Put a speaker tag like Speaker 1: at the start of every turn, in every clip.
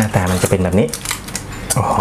Speaker 1: น้าตามันจะเป็นแบบนี้โอ้โห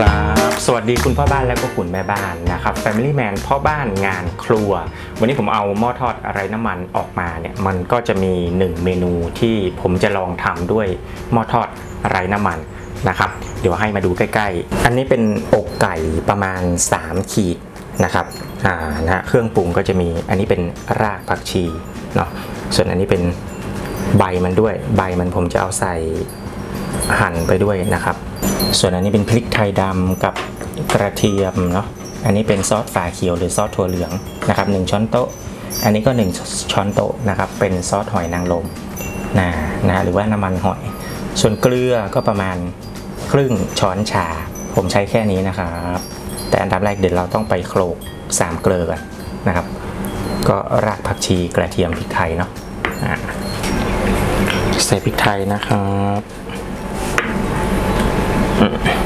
Speaker 1: ครับ สวัสดีคุณพ่อบ้านและก็คุณแม่บ้านนะครับ Family Man พ่อบ้านงานครัว วันนี้ผมเอาหม้อทอดอะไรน้ำมันออกมาเนี่ยมันก็จะมี 1 เมนูที่ผมจะลองทำด้วยหม้อทอดไรน้ำมันนะครับเดี๋ยวให้มาดูใกล้ ๆ อันนี้เป็นอกไก่ประมาณ 3 ขีดนะครับอ่านะเครื่องปรุงก็จะมีอันนี้เป็นรากผักชีเนาะส่วนอันนี้เป็นใบมันด้วยใบมันผมจะเอาใส่หั่นไปด้วยนะครับ ส่วนอันนี้เป็นพริกไทยดำกับกระเทียมเนาะ อันนี้เป็นซอสฝาเขียวหรือซอสถั่วเหลืองนะครับหนึ่งช้อนโต๊ะ อันนี้ก็ 1 ช้อนโต๊ะนะครับ เป็นซอสหอยนางรมนะนะหรือว่าน้ำมันหอย ส่วนเกลือก็ประมาณครึ่งช้อนชา ผมใช้แค่นี้นะครับ แต่อันดับแรกเดี๋ยวเราต้องไปโขลกสามเกลือกันนะครับ ก็รากผักชีกระเทียมพริกไทยเนาะอะใส่พริกไทยนะครับ เดี๋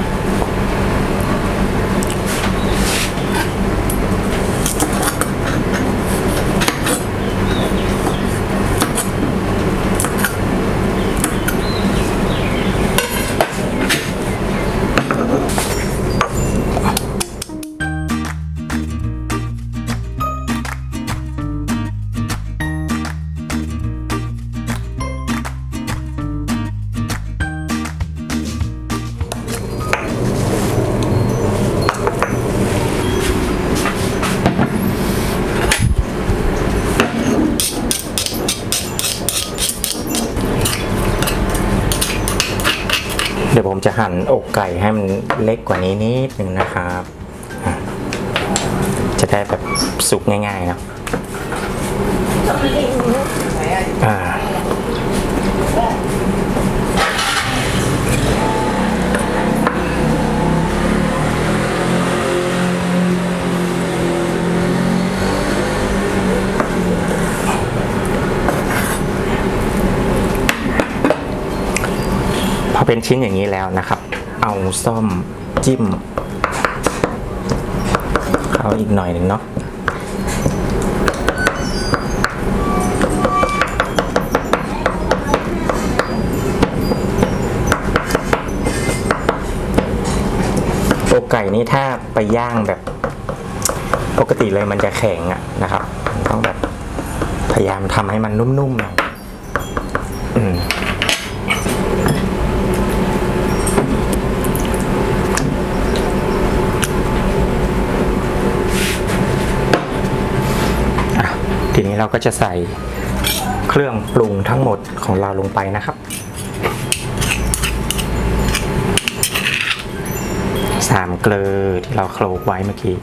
Speaker 1: หั่นอกไก่ให้มันเล็กกว่านี้นิดหนึ่งนะครับ จะได้แบบสุกง่ายๆเนาะอ่า อเป็นชิ้นอย่างนี้แล้วนะครับ เอาซ่อมจิ้ม เขาอีกหน่อยหนึ่งเนาะอกไก่นี่ถ้าไปย่างแบบปกติเลยมันจะแข็งอะนะครับ ต้องแบบพยายามทำให้มันนุ่มๆหน่อยอืม อะทีนี้ เราก็จะใส่เครื่องปรุงทั้งหมดของเราลงไปนะครับสามเกลือที่เราโขลกไว้เมื่อกี้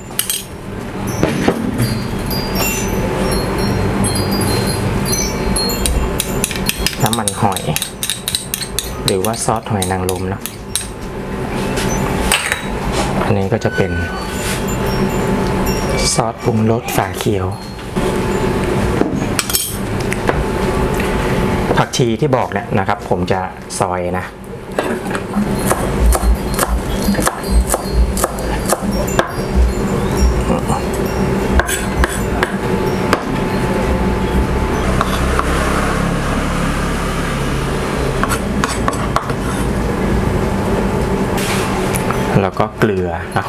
Speaker 1: น้ำมันหอย หรือว่าซอสหอยนางรมเนาะอันนี้ก็จะเป็นซอสปรุงรสฝาเขียว ผักชีที่บอกเนี่ยนะครับ ผมจะซอยนะ แล้วก็เกลือเนาะ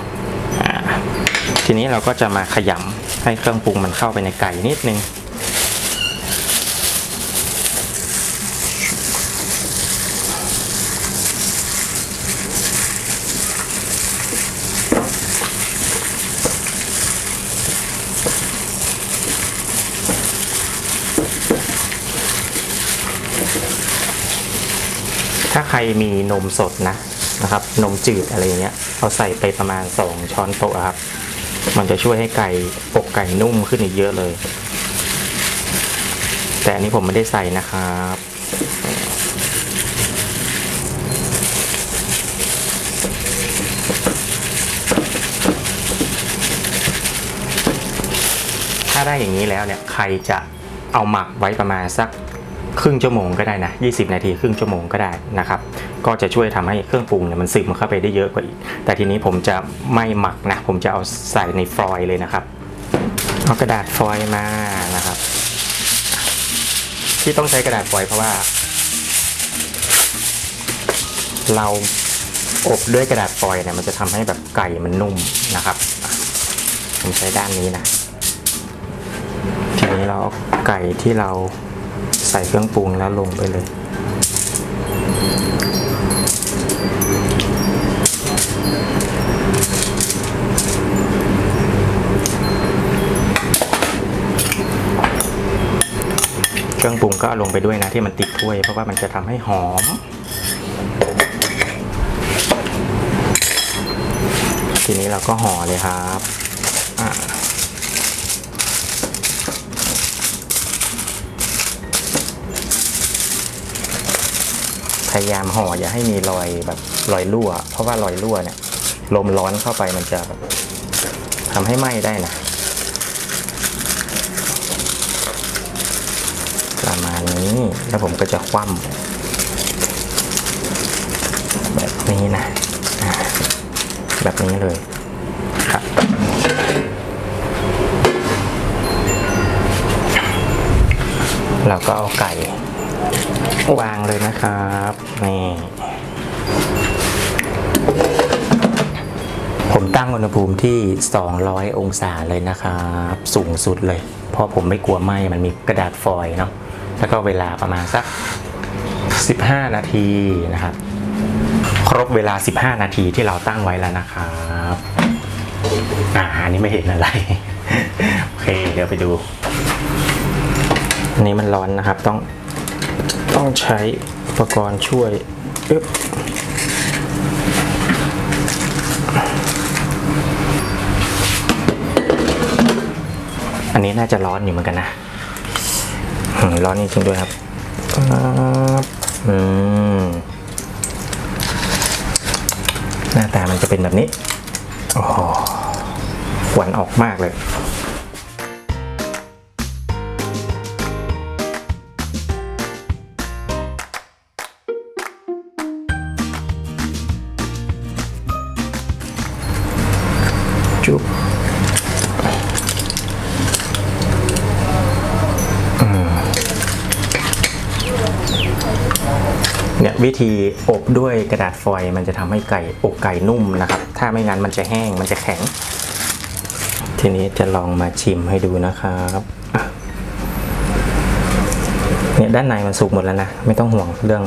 Speaker 1: ทีนี้เราก็จะมาขยำให้เครื่องปรุงมันเข้าไปในไก่นิดนึง ใครมีนมสดนะนะครับ นมจืดอะไรเงี้ยเอาใส่ไปประมาณ 2 ช้อนโต๊ะครับ มันจะช่วยให้ไก่อกไก่นุ่มขึ้นอีกเยอะเลย แต่อันนี้ผมไม่ได้ใส่นะครับถ้าได้อย่างนี้แล้วเนี่ย ใครจะเอาหมักไว้ประมาณสัก ครึ่งชั่วโมงก็ได้นะ 20 นาทีครึ่งชั่วโมงก็ได้นะครับ ก็จะช่วยทำให้เครื่องปรุงเนี่ยมันซึมเข้าไปได้เยอะกว่าอีก แต่ทีนี้ผมจะไม่หมักนะ ผมจะเอาใส่ในฟอยล์เลยนะครับ เอากระดาษฟอยล์มานะครับ ที่ต้องใช้กระดาษฟอยล์เพราะว่า เราอบด้วยกระดาษฟอยล์เนี่ยมันจะทำให้แบบไก่มันนุ่มนะครับ ผมใช้ด้านนี้นะ ทีนี้เราเอาไก่ที่เรา ใส่เครื่องปรุงแล้วลงไปเลยเครื่องปรุงก็เอาลงไปด้วยนะที่มันติดถ้วย เพราะว่ามันจะทำให้หอม ทีนี้เราก็ห่อเลยครับ พยายามห่ออย่าให้มีรอยแบบรอยรั่ว เพราะว่ารอยรั่วเนี่ยลมร้อนเข้าไปมันจะแบบทำให้ไหม้ได้นะประมาณนี้แล้วผมก็จะคว่ำแบบนี้นะแบบนี้เลยครับเราก็เอาไก่ วางเลยนะครับนี่ผมตั้งอุณหภูมิที่ 200 องศาเลยนะครับสูงสุดเลย เพราะผมไม่กลัวไหม้มันมีกระดาษฟอยล์เนาะแล้วก็เวลาประมาณสัก 15 นาทีนะครับ ครบเวลา 15 นาทีที่เราตั้งไว้แล้วนะครับอ่าอันนี้ไม่เห็นอะไร โอเค เดี๋ยวไปดูอันนี้มันร้อนนะครับต้อง ต้องใช้อุปกรณ์ช่วยอึ๊บอันนี้น่าจะร้อนอยู่เหมือนกันนะอืมร้อนจริงๆด้วยครับปั๊บอืมหน้าตามันจะเป็นแบบนี้ โอ้โหหวานออกมากเลย จุบเนี่ยวิธีอบด้วยกระดาษฟอยล์มันจะทำให้ไก่อกไก่นุ่มนะครับ ถ้าไม่งั้นมันจะแห้งมันจะแข็ง ทีนี้จะลองมาชิมให้ดูนะครับเนี่ยด้านในมันสุกหมดแล้วนะ ไม่ต้องห่วงเรื่อง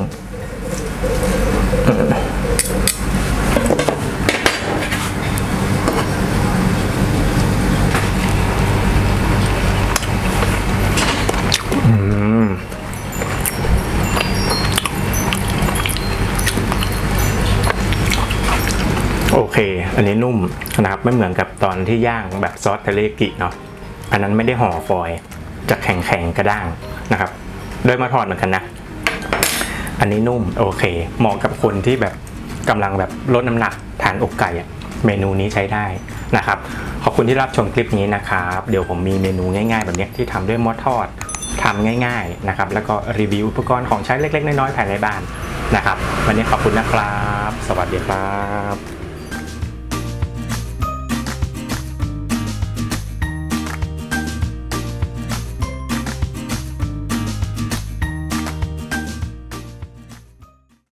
Speaker 1: อันนี้นุ่มนะครับไม่เหมือนกับตอนที่ย่างแบบซอสเทะเลกิเนาะอันนั้นไม่ได้ห่อฟอยจะแข็งๆกระด้างนะครับโดยมาทอดเหมือนกันนะ อันนี้นุ่มโอเคเหมาะกับคนที่แบบกำลังแบบลดน้ำหนักทานอกไก่อะเมนูนี้ใช้ได้นะครับ ขอบคุณที่รับชมคลิปนี้นะครับ เดี๋ยวผมมีเมนูง่ายๆ แบบนี้ที่ทำด้วยม้อทอดทำง่ายๆนะครับ แล้วก็รีวิวอุปกรณ์ของใช้เล็กๆ น้อยๆภายในบ้านนะครับ วันนี้ขอบคุณนะครับ สวัสดีครับ